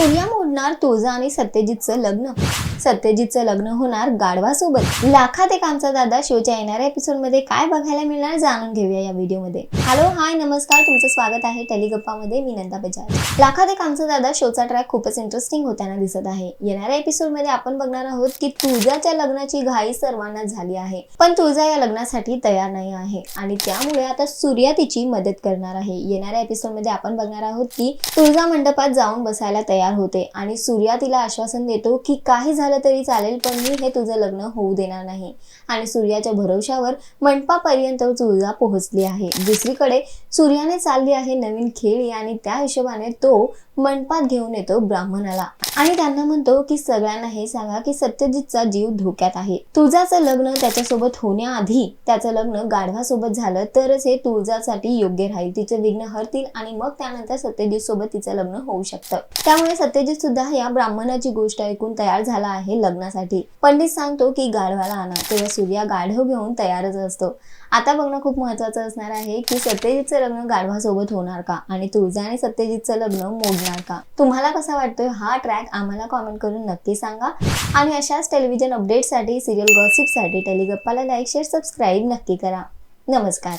सूर्या मोडणार तुळजा आणि सत्यजितचं लग्न. सत्यजितचं लग्न होणार गाढवासोबत. लाखात एक आमचा दादा शोच्या येणाऱ्या एपिसोडमध्ये काय बघायला मिळणार जाणून घेऊया या व्हिडिओमध्ये हॅलो हाय नमस्कार. तुमचं स्वागत आहे टेलिगप्पामध्ये. मी नंदा बजाज. लाखात एक आमचा दादा शोचा ट्रॅक खूपच इंटरेस्टिंग होताना दिसत आहे. येणाऱ्या एपिसोडमध्ये आपण बघणार आहोत की तुळजाच्या लग्नाची घाई सर्वांना झाली आहे. पण तुळजा या लग्नासाठी तयार नाही आहे. आणि त्यामुळे आता सूर्या तिची मदत करणार आहे. येणाऱ्या एपिसोडमध्ये आपण बघणार आहोत की तुळजा मंडपात जाऊन बसायला तयार होते. आणि सूर्या तिला आश्वासन देतो की काही झालं तरी चालेल पण मी हे तुझं लग्न होऊ देणार नाही. आणि सूर्याच्या भरवशावर मंडपापर्यंत तुळजा पोहोचली आहे. दुसरीकडे सूर्याने चालली आहे नवीन खेळी आणि त्या हिशोबाने तो मंडपात घेऊन येतो ब्राह्मणाला. आणि त्यांना म्हणतो की सगळ्यांना हे सांगा की सत्यजितचा जीव धोक्यात आहे. तुळजाचं लग्न त्याच्यासोबत होण्याआधी त्याचं लग्न गाढवासोबत झालं तरच हे तुळजासाठी योग्य राहील. तिचे विघ्न हरतील आणि मग त्यानंतर सत्यजित सोबत तिचं लग्न होऊ शकतं. त्यामुळे सत्यजित सुद्धा या ब्राह्मणाची गोष्ट ऐकून तयार झाला आहे लग्नासाठी. पंडित सांगतो की गाढवाला आणा. तेव्हा सूर्या गाढव घेऊन तयारच असतो. आता बघणं खूप महत्वाचं असणार आहे की सत्यजितचं लग्न गाढवासोबत होणार का? आणि तुळजा आणि सत्यजितचं लग्न मोडणार का? तुम्हाला कसा वाटतोय हा ट्रॅक आम्हाला कॉमेंट करून नक्की सांगा. आणि अशाच टेलिव्हिजन अपडेटसाठी सिरियल गॉसिपसाठी टेलिगप्पाला लाईक शेअर सबस्क्राईब नक्की करा. नमस्कार.